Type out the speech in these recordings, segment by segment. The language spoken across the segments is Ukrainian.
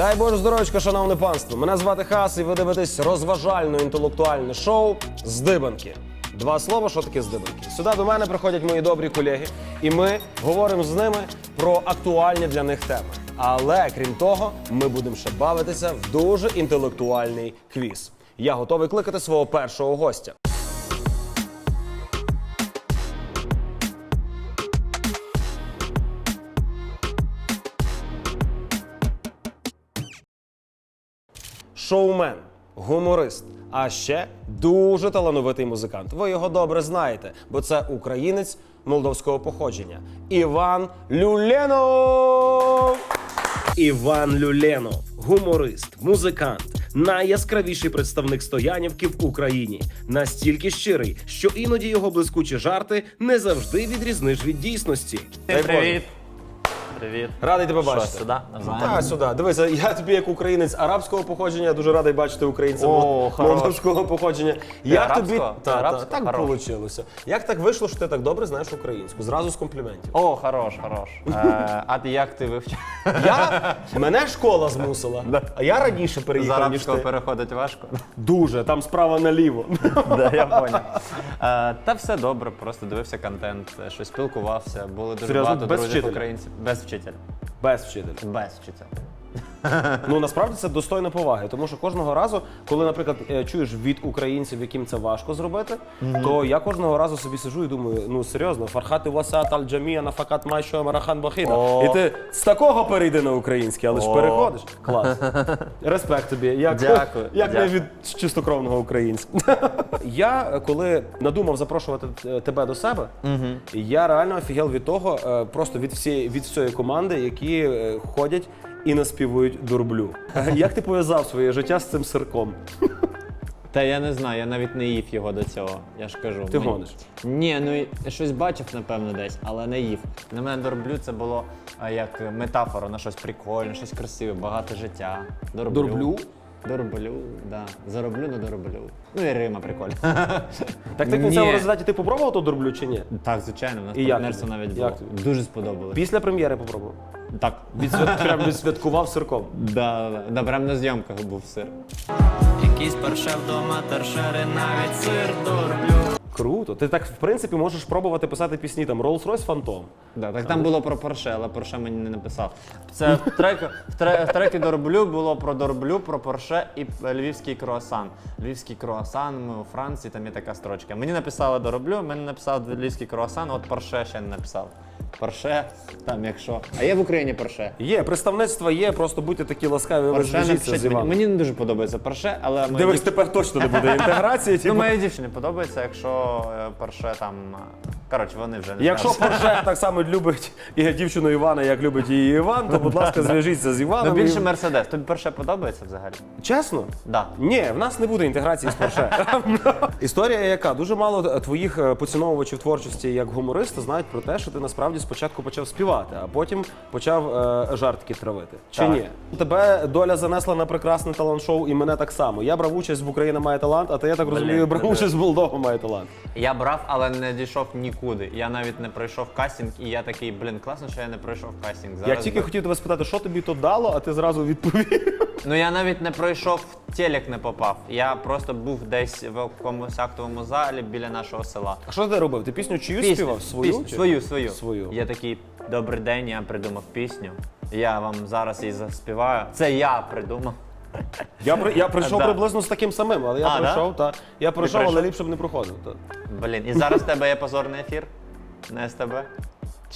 Дай Боже здоров'ячка, шановне панство. Мене звати Хас, і ви дивитесь розважально-інтелектуальне шоу Здибанки. Два слова, що таке здибанки. Сюди до мене приходять мої добрі колеги, і ми говоримо з ними про актуальні для них теми. Але крім того, ми будемо ще бавитися в дуже інтелектуальний квіз. Я готовий кликати свого першого гостя. Шоумен, гуморист, а ще дуже талановитий музикант. Ви його добре знаєте, бо це українець молдовського походження. Іван Люленов! Іван Люленов, гуморист, музикант, найяскравіший представник стоянівки в Україні. Настільки щирий, що іноді його блискучі жарти не завжди відрізниш від дійсності. Привіт. Привіт. Радий тебе Що, бачити. сюди? Нормально? Так, сюди. Дивися, я тобі як українець арабського походження дуже радий бачити українця О, мол- хорош. молдавського походження. Як тобі арабського? Та, та, Арабського? так Хорош. вийшло? Як так вийшло, що ти так добре знаєш українську? Зразу з компліментів. О, хорош, хорош. Е, а ти як ти вивчив? Я мене школа змусила, а я раніше З переїхав ніж арабського ти. переходить важко. Дуже там справа наліво. Да, я поняв. Е, Та все добре, просто дивився контент, е, щось спілкувався, були дуже Серйозно? багато Без друзів вчителя? українців. Без вчителя. Без вчителя. Без вчителя. Ну насправді це достойна поваги, тому що кожного разу, коли, наприклад, е, чуєш від українців, яким це важко зробити, то я кожного разу собі сиджу і думаю, ну серйозно, фархати васат аль джамія на факат майшо марахан бахіда. О. І ти з такого перейди на український, але ж О. переходиш. Клас. Респект тобі. Як, Дякую, Як не дякую. від чистокровного українського. я е, коли надумав запрошувати е, тебе до себе, я реально офігел від того, е, просто від всієї від всієї команди, які е, ходять і наспівують дурблю. Як ти пов'язав своє життя з цим сирком? Та я не знаю, я навіть не їв його до цього. Я ж кажу. Ти Мені- гониш? Ні, ну і щось бачив, напевно, десь, але не їв. На мене дорблю це було а, як метафора на щось прикольне, щось красиве, багато життя. Дорблю. Дорблю? Дорблю, да. Зароблю, не дороблю. Ну і Рима прикольно. Так ти в кінцевому результаті ти попробував ту дурблю чи ні? Так, звичайно, у нас І як партнерство тобі? навіть Як було. тобі? Дуже сподобалось. Після прем'єри попробував. Так. Відсвят... Прям відсвяткував сирком. Да, да, да, прям на зйомках був сир. Якийсь перше вдома тершери, навіть сир дорблю. Круто. Ти так, в принципі, можеш пробувати писати пісні там Rolls-Royce Phantom. Да, так там було про Порше, але Порше мені не написав. Це в треку, в, тре, в трекі Дорблю було про Дорблю, про Порше і е, львівський круасан. Львівський круасан, ми у Франції, там є така строчка. Мені написали Дороблю, мені написав львівський круасан, от Порше ще не написав. Порше, там якщо. А є в Україні Порше? Є, представництво є, просто будьте такі ласкаві, Порше зв'яжіться напишіть з мені. Іваном. Мені не дуже подобається Порше, але моїй Дивись, дів- тепер точно не буде інтеграції. ну, типу. моїй дівчині подобається, якщо е, Порше там. е, Коротше, вони вже не Якщо скажуть. Порше так само любить і дівчину Івана, як любить її Іван, то, будь ласка, зв'яжіться з Ну Іваном. більше і- Мерседес. Тобі Порше подобається взагалі? Чесно? Да. Ні, в нас не буде інтеграції з Порше. Історія яка? Дуже мало твоїх е, поціновувачів творчості як гумориста знають про те, що ти насправді спочатку почав співати, а потім почав е, жартки травити. Чи Так. ні? Тебе доля занесла на прекрасне талант-шоу і мене так само. Я брав участь в Україна має талант, а ти, я так розумію, брав участь в Молдова має талант. Я брав, але не дійшов нікуди. Я навіть не пройшов кастинг, і я такий, блін, класно, що я не пройшов кастинг. Зараз Я тільки би- хотів тебе спитати, що тобі то дало, а ти зразу відповів. Ну я навіть не пройшов в телек не попав. Я просто був десь в якомусь актовому залі біля нашого села. А що ти робив? Ти пісню чию Пісню, співав? Свою? пісню, чи? свою, свою. Свою. Я такий, добрий день, я придумав пісню. Я вам зараз її заспіваю. Це я придумав. Я, при- я прийшов Да. приблизно з таким самим, але я А, да? пройшов, та. Я пройшов, але ліпше б не проходив. Та. Блін, і зараз в тебе є позорний ефір на СТБ?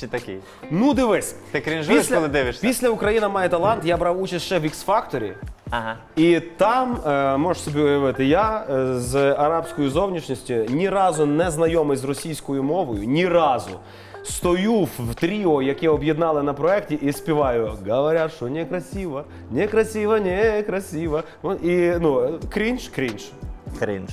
Чи такий? Ну дивись. Ти крінжуєш, коли дивишся? Після Україна має талант, я брав участь ще в X Factor. Ага. І там, е, можеш собі уявити, я е, з арабською зовнішністю ні разу не знайомий з російською мовою, ні разу. Стою в тріо, яке об'єднали на проєкті, і співаю Говорять, що некрасиво, некрасиво, некрасиво. І ну, крінж, крінж. Крінж.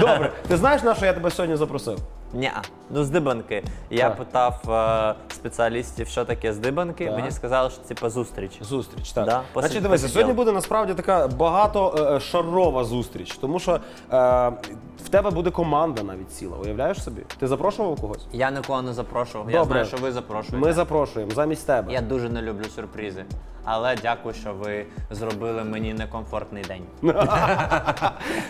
Добре, ти знаєш, на що я тебе сьогодні запросив? Ні, ну здибанки. Я Так. питав е, спеціалістів, що таке здибанки. Так. Мені сказали, що це типа зустріч. Зустріч, так. Да, Значить, дивися, сьогодні буде насправді така багатошарова зустріч, тому що е, в тебе буде команда навіть ціла. Уявляєш собі? Ти запрошував когось? Я нікого не запрошував. Я Добре. знаю, що ви запрошуєте. Ми запрошуємо замість тебе. Я дуже не люблю сюрпризи. Але дякую, що ви зробили мені некомфортний день.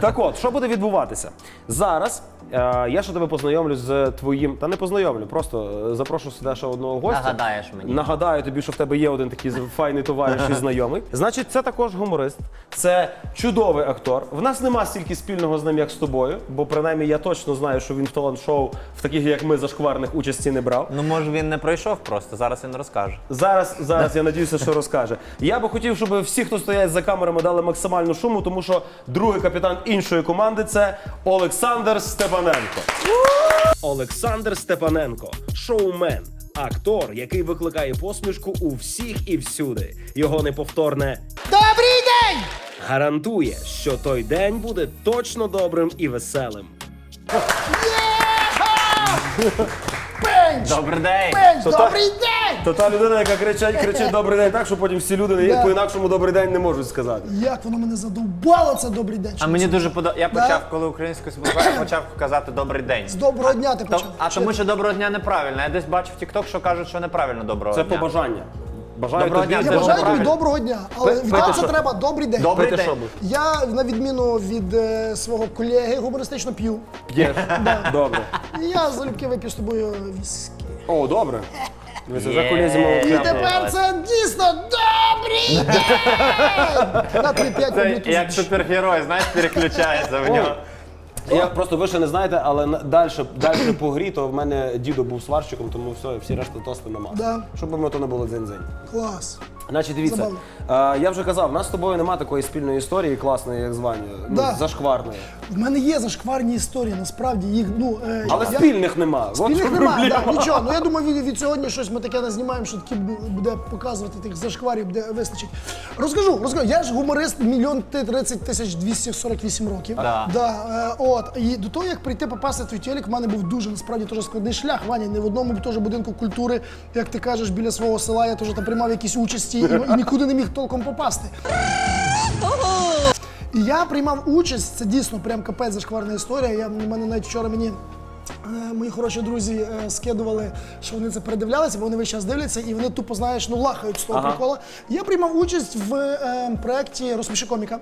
Так от, що буде відбуватися? Зараз е, я ще тебе познайомлю з твоїм. Та не познайомлю, просто е, запрошу сюди ще одного гостя. Нагадаєш мені. Нагадаю тобі, що в тебе є один такий файний товариш і знайомий. Значить, це також гуморист, це чудовий актор. В нас нема стільки спільного з ним, як з тобою, бо принаймні я точно знаю, що він в талант-шоу в таких, як ми, зашкварних участі не брав. Ну, може, він не пройшов просто, зараз він розкаже. Зараз, зараз я надіюся, що розкаже. Я би хотів, щоб всі, хто стоять за камерами, дали максимальну шуму, тому що другий капітан іншої команди це Олександр Степаненко. Олександр Степаненко, шоумен, актор, який викликає посмішку у всіх і всюди. Його неповторне Добрий день! гарантує, що той день буде точно добрим і веселим. Пенч! Добрий день! Пенч! Добрий день! То та людина, яка кричить, кричить добрий день так, що потім всі люди Да. по-інакшому добрий день не можуть сказати. Як воно мене задовбало, це добрий день. А мені дуже подобається. Я Да. почав, коли українською спілкувався, я почав казати добрий день. З доброго дня ти почав. а тому, що доброго дня неправильно. Я десь бачив TikTok, що кажуть, що неправильно доброго Це дня. побажання. Бажаю Доброго тобі. дня, Я це бажаю тобі правильно. доброго дня, але Пи- пити вітатися що? треба добрий день. Добрий Пити день. що будеш? Я на відміну від е, свого колеги гумористично п'ю. П'єш? Добре. І я залюбки вип'ю з тобою віскі. О, добре. Дивіться, це Є. колезі мов. І тепер це дійсно добрий день! На тобі п'ять Це обліту. як супергерой, знаєш, переключається в нього. Я просто ви ще не знаєте, але далі, далі по грі, то в мене дідо був сварщиком, тому все, всі решта тости нема. Да. Щоб ми то не було дзень-дзень. Клас. Значить, дивіться, Забавно. е, я вже казав, в нас з тобою немає такої спільної історії класної, як з Ваню, ну, зашкварної. В мене є зашкварні історії, насправді їх, ну. е, Але я- спільних нема. Спільних що немає, проблема. да, нічого. Ну я думаю, від, від сьогодні щось ми таке не знімаємо, що таки бу- буде показувати тих зашкварів, буде вистачить. Розкажу, розкажу. Я ж гуморист мільйон ти- 30 тисяч 248 років. Да. Да, е, от. І до того, як прийти попасти в твій телек, в мене був дуже насправді дуже складний шлях. Ваня, не в одному теж будинку культури, як ти кажеш, біля свого села я теж там приймав якісь участі і, і нікуди не міг толком попасти. І я приймав участь, це дійсно прям капець зашкварна історія. Я, в мене навіть вчора мені е, мої хороші друзі е, скидували, що вони це передивлялися, бо вони весь час дивляться, і вони тупо, знаєш, ну лахають з того Ага. прикола. Я приймав участь в е, проєкті Розпиши коміка.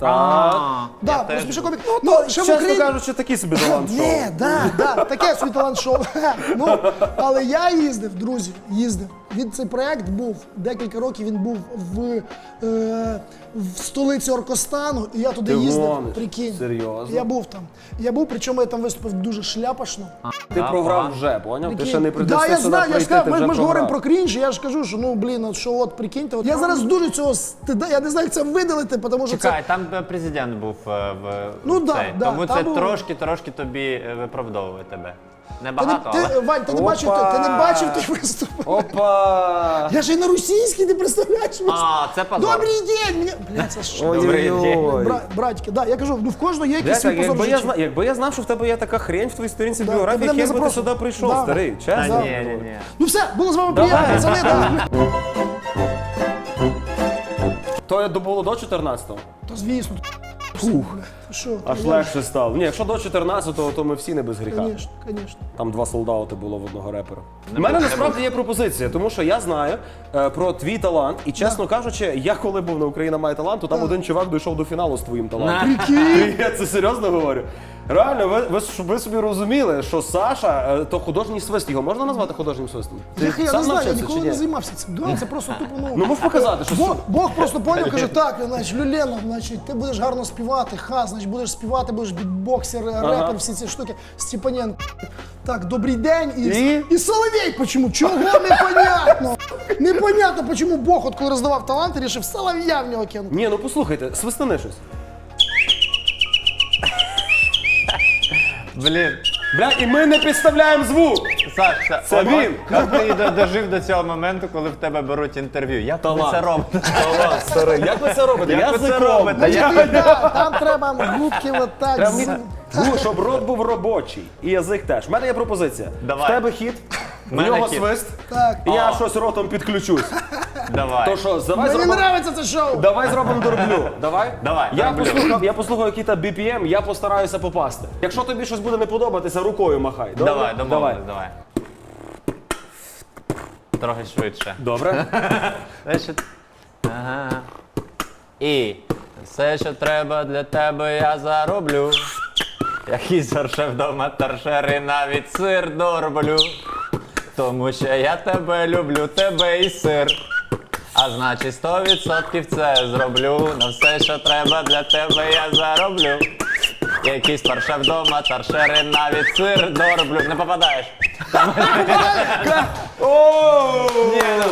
Так. Да, теж розпиши комік. Ну, ще в чесно Україні- кажучи, такий собі талант шоу. Ні, да, да, таке собі талант-шоу. ну, але я їздив, друзі, їздив. Він цей проект був декілька років. Він був в, е, в столиці Оркостану, і я туди Ти їздив. гониш? Прикинь. Серйозно? Я був там. Я був, причому я там виступив дуже шляпашно. Ти програв вже, поняв? Ти ще не прийдеш да, я знаю, я сказав, ми, ми ж говоримо про крінж, я ж кажу, що ну блін, от що от прикиньте. От, я зараз дуже цього стида, я не знаю, як це видалити, тому що це. Чекай, там е, президент був е, в Ну в да, цей. да, Тому там це трошки, трошки тобі е, виправдовує тебе. Не, Небагато, ти, але. Вань, ти не Опа! бачив, ти, ти не бачив тих виступів. Опа! Я ж і на російській, ти представляєш? А, це позор. Добрий день! Мені... Бля, це що? Ой-ой-ой. Бра, братики, да, я кажу, ну в кожного є якийсь свій Дяка, позор в якби я, житті. зна... якби я знав, що в тебе є така хрень в твоїй сторінці Да, біографії, мене як би ти запросив. сюди прийшов, Да. старий, Та чесно? ні, ні, ні. Ну все, було з вами Давай. приємно, пацани, да. То до- було до 14-го? То звісно. Фух. Що? Аж легше стало. Ні, якщо до 14-го, то ми всі не без гріха. Звісно, звісно. Там два солдати було в одного репера. У мене насправді є пропозиція, тому що я знаю е, про твій талант, і чесно кажучи, я коли був на Україна має талант, то там один чувак дійшов до фіналу з твоїм талантом. Прикинь. Я це серйозно говорю. Реально, ви, ви, щоб ви собі розуміли, що Саша е, то художній свист. Його можна назвати художнім свистом? Ти Я, я не знаю, я навчився ніколи чи не займався цим. Да, це просто тупо, ну. Ну можеш показати, що Бог, Бог просто поняв, каже, так, значить, Люлена, значить, ти будеш гарно співати, ха, значить, будеш співати, будеш бітбоксер, репер, всі ці штуки. Степаненко. Так, добрий день. І, І? і Соловей почему? Чого непонятно? Непонятно, чому Бог, от коли роздавав таланти, рішив Солов'я в нього кинути. Ні, ну послухайте, свистани щось. Блін. Бля, і ми не підставляємо звук. Саш, це, Це він. Як ти до- дожив до цього моменту, коли в тебе беруть інтерв'ю? Як ви Талант. це робите? Талант, старий. Як ви це робите? Як ви це Язиком. робите? Я- Значить, да, там треба губки отак. Треба мені- Ну, щоб рот був робочий і язик теж. У мене є пропозиція. Давай. В тебе хід, в мене нього хід. свист, Так. і я О. щось ротом підключусь. Давай. То що, давай Мені зробимо. подобається це шоу. Давай зробимо дорблю. Давай? Давай, Я дорблю. послухав, я послухав який BPM, я постараюся попасти. Якщо тобі щось буде не подобатися, рукою махай. Добре? Давай, домовились, давай. Трохи швидше. Добре. Значить, ага. І все, що треба для тебе, я зароблю. Який зарше вдома торшери, навіть сир дорблю. Тому що я тебе люблю, тебе і сир. А значить, сто відсотків це зроблю. На все, що треба для тебе, я зароблю. Якийсь парше вдома, торшери, навіть сир дороблю. Не попадаєш. Ні, ну.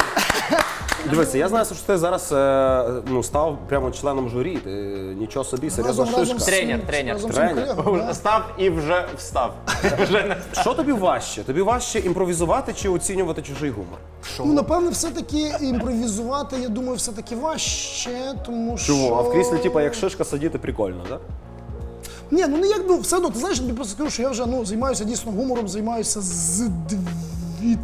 Дивися, я знаю, що ти зараз е, ну, став прямо членом журі. Ти нічого собі, серйозна шишка. з Тренер, цим- тренер. разом з Тренер. да. Став і вже встав. Вже не. Що тобі важче? Тобі важче імпровізувати чи оцінювати чужий гумор? Ну, напевне, все-таки імпровізувати, я думаю, все-таки важче, тому що. Чого? А в кріслі, типу, як шишка сидіти прикольно, так? Ні, ну не як ну, все одно, ти знаєш, я тобі просто скажу, що я вже ну, займаюся дійсно гумором, займаюся з дві.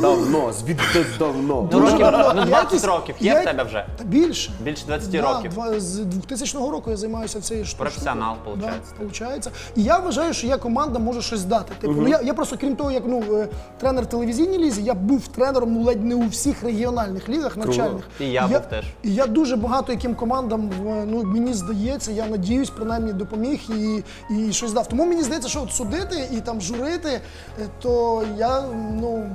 Давно, звідти давно. Ну, років, ну, 20 якийсь- років є я- в тебе вже. Та більше. Більше 20 Да, років. Два, з 2000 року я займаюся цією штукою. Професіонал, Да, получається. получається. І я вважаю, що я команда може щось дати. Типу, ну, я, я просто, крім того, як ну, е, тренер в телевізійній лізі, я був тренером ну, ледь не у всіх регіональних лігах навчальних. І я був теж. І я дуже багато яким командам, в- ну, мені здається, я надіюсь, принаймні допоміг і, і щось дав. Тому мені здається, що от судити і там журити, е, то я ну,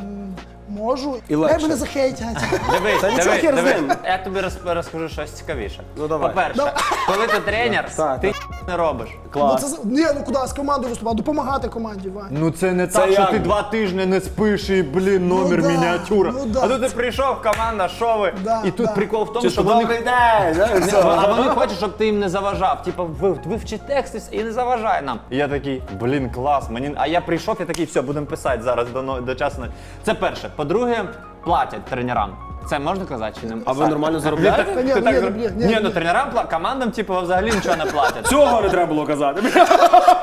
можу. І легше. Хай мене захейтять. Дивись, Та нічого дивись, хер з ним. Я тобі роз- розкажу щось цікавіше. Ну, давай. По-перше, коли ти тренер, Так, ти не робиш. Ну, це, за- ні, ну куди з командою виступати, допомагати команді, Вань. Ну це не так, що ти два тижні не спиш і, блін, номер да, мініатюра. ну да. А тут ти прийшов, команда, що ви? Да, і тут да. прикол в тому, Чи що що вони добрий день, знаєш, все. А вони хочуть, щоб ти їм не заважав. Типа, ви, вивчи тексти і не заважай нам. І я такий, блін, клас. Мені... А я прийшов, я такий, все, будемо писати зараз до, но- до часу. Це перше. По-друге, платять тренерам. Це можна казати чи не А ви нормально заробляєте? Та ні, Ти ну, так ні, зро- ні, ні, Ні, ні. ну тренерам пла- командам, типу, взагалі нічого не платять. Цього не треба було казати.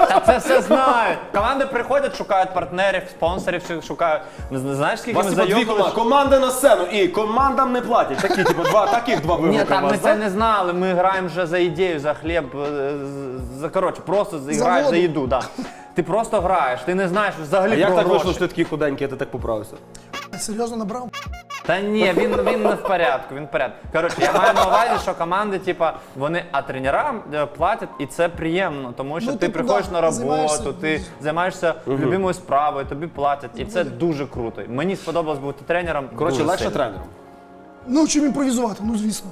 Та це все знають. Команди приходять, шукають партнерів, спонсорів, шу- шукають. Не зна- Знаєш, У скільки вас ми дві зайобали? команди. Команди на сцену і командам не платять. Такі, типу, два, таких два Ні, вигука у так ми вас, це не знали. Ми граємо вже за ідею, за хліб, е, з- за коротше, просто з- граєш за воду. їду. Да. Ти просто граєш, ти не знаєш взагалі А як про так вийшло, що ти такий худенький, а ти так поправився? Серйозно набрав? Та ні, він, він не в порядку, він в порядку. Коротше, я маю на увазі, що команди, типа, вони а тренерам е, платять, і це приємно, тому що Ну, ти типу, приходиш да, на роботу, займаєшся- ти займаєшся любимою справою, тобі платять, і це дуже круто. Мені сподобалось бути тренером. Коротше, дуже легше сильно. тренером. Ну, чим імпровізувати, ну звісно.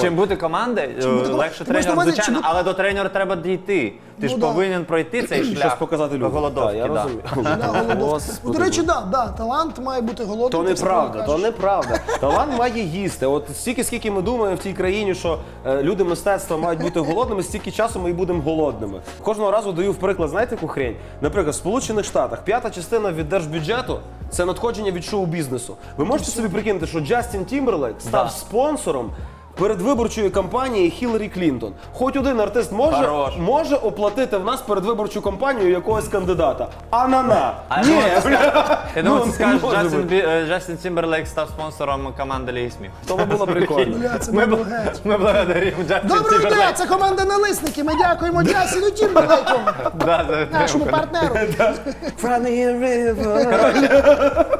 Чим бути бути е, легше Ти маєш на тренером, увазі, звичайно, бути- але до тренера треба дійти. Ти Ну, ж да. повинен пройти цей шлях Щось показати людям. голодовки. Так, я да. розумію. Да, голодовка. Ну, до речі, да, да, талант має бути голодним. То ти неправда, то кажеш. неправда. Талант має їсти. От стільки, скільки ми думаємо в цій країні, що е, люди мистецтва мають бути голодними, стільки часу ми і будемо голодними. Кожного разу даю в приклад, знаєте, яку хрень? Наприклад, в Сполучених Штатах п'ята частина від держбюджету це надходження від шоу-бізнесу. Ви можете собі прикинути, що Джастін Тімберлейк став Да. спонсором. Передвиборчої кампанії Хіларі Клінтон. Хоч один артист може, Хорош. може оплатити в нас передвиборчу кампанію якогось кандидата. А на на. А Ні, я думав, ти бля. Я думав, Ну, ти скажеш, може Джастін, бути. Бі- е, Джастін Тімберлейк став спонсором команди Ліги сміху. То було прикольно. Бля, це Ми, було бл- геть. ми благодаримо Джастін Доброго дня, Тімберлейк. це команда налисники. Ми дякуємо Джасіну Тімберлейку, Да, нашому підтримку. партнеру.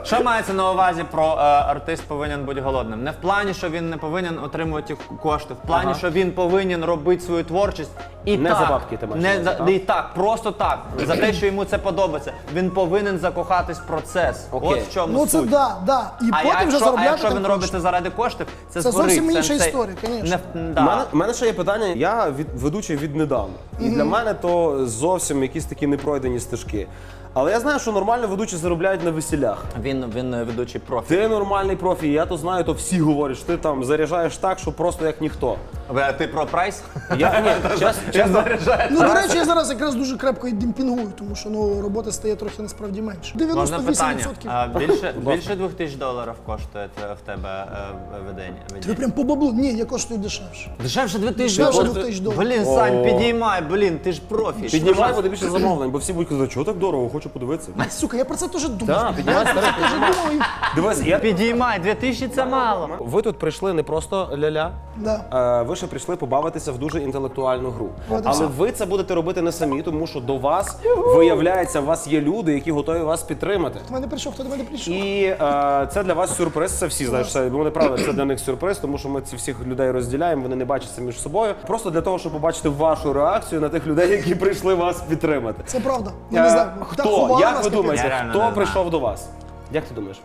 Що мається на увазі про е, артист повинен бути голодним? Не в плані, що він не повинен отримувати кошти, в плані, що він повинен робити свою творчість і Не так, за бабки ти маєш не за так? і так, просто так, за те, що йому це подобається. Він повинен закохатись в процес. Окей. От в чому Ну це суть. да, да. І А потім вже якщо, а заробляти. якщо там він кошти. робить це заради коштів, це, Це згорить. зовсім інша це- історія, конечно. Не, У мене, ще є питання. Я від, ведучий віднедавна. І для мене то зовсім якісь такі непройдені стежки. Але я знаю, що нормально ведучі заробляють на весілях. Він, він е, ведучий профі. Ти нормальний профі, я то знаю, то всі говорять, що ти там заряджаєш так, що просто як ніхто. Ви- А ти про прайс? Я ні, чесно, чесно, Ну, до речі, я зараз якраз дуже крепко і демпінгую, тому що ну, роботи стає трохи насправді менше. 98%. Можна питання. А, більше, більше двох тисяч доларів коштує в тебе е, ведення? Ведення? прям по баблу. Ні, я коштую дешевше. Дешевше 2 тисячі Дешевше доларів. 2 тисячі доларів. Блін, Сань, підіймай, блін, ти ж профі. піднімай, буде більше замовлень, бо всі будуть казати, чого так дорого, хочу подивитися. Сука, я про це теж думав. Піднімай, старий, Я теж думав. Дивись, я... Підіймай, 2 тисячі це мало. ви тут прийшли не просто ля-ля, Да. Е, ви ще прийшли побавитися в дуже інтелектуальну гру. От і Але ви це будете робити не самі, тому що до вас виявляється, у вас є люди, які готові вас підтримати. До мене прийшов, хто до мене прийшов. І е, це для вас сюрприз. Це всі знають, це ну неправда. Це для них сюрприз, тому що ми ці всіх людей розділяємо. Вони не бачаться між собою. Просто для того, щоб побачити вашу реакцію на тих людей, які прийшли вас підтримати. Це правда. Я Е, не знаю. так хто? Як ви думаєте, хто прийшов до вас? Як ти думаєш?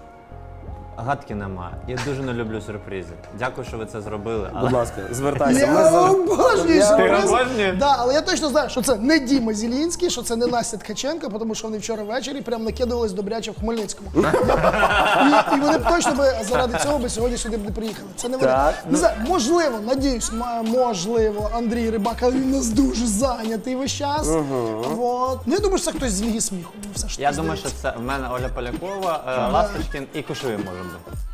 Гадки немає. Я дуже не люблю сюрпризи. Дякую, що ви це зробили. Але... Будь ласка, звертайся. Ми Я за- обожнюю сюрпризи. Обожнюєш? Да, але я точно знаю, що це не Діма Зілінський, що це не Настя Ткаченко, тому що вони вчора ввечері прям накидувались добряче в Хмельницькому. і, і вони б точно би заради цього би сьогодні сюди б не приїхали. Це не вони. Так. Не знаю, можливо, надіюсь, м- можливо, Андрій Рибак, але він у нас дуже зайнятий весь час. Вот. Ну я думаю, що це хтось з Ліги сміху. Ну, все ж Я таки думаю, що здається. це в мене Оля Полякова, е, Ласточкін і Кушовий може бути.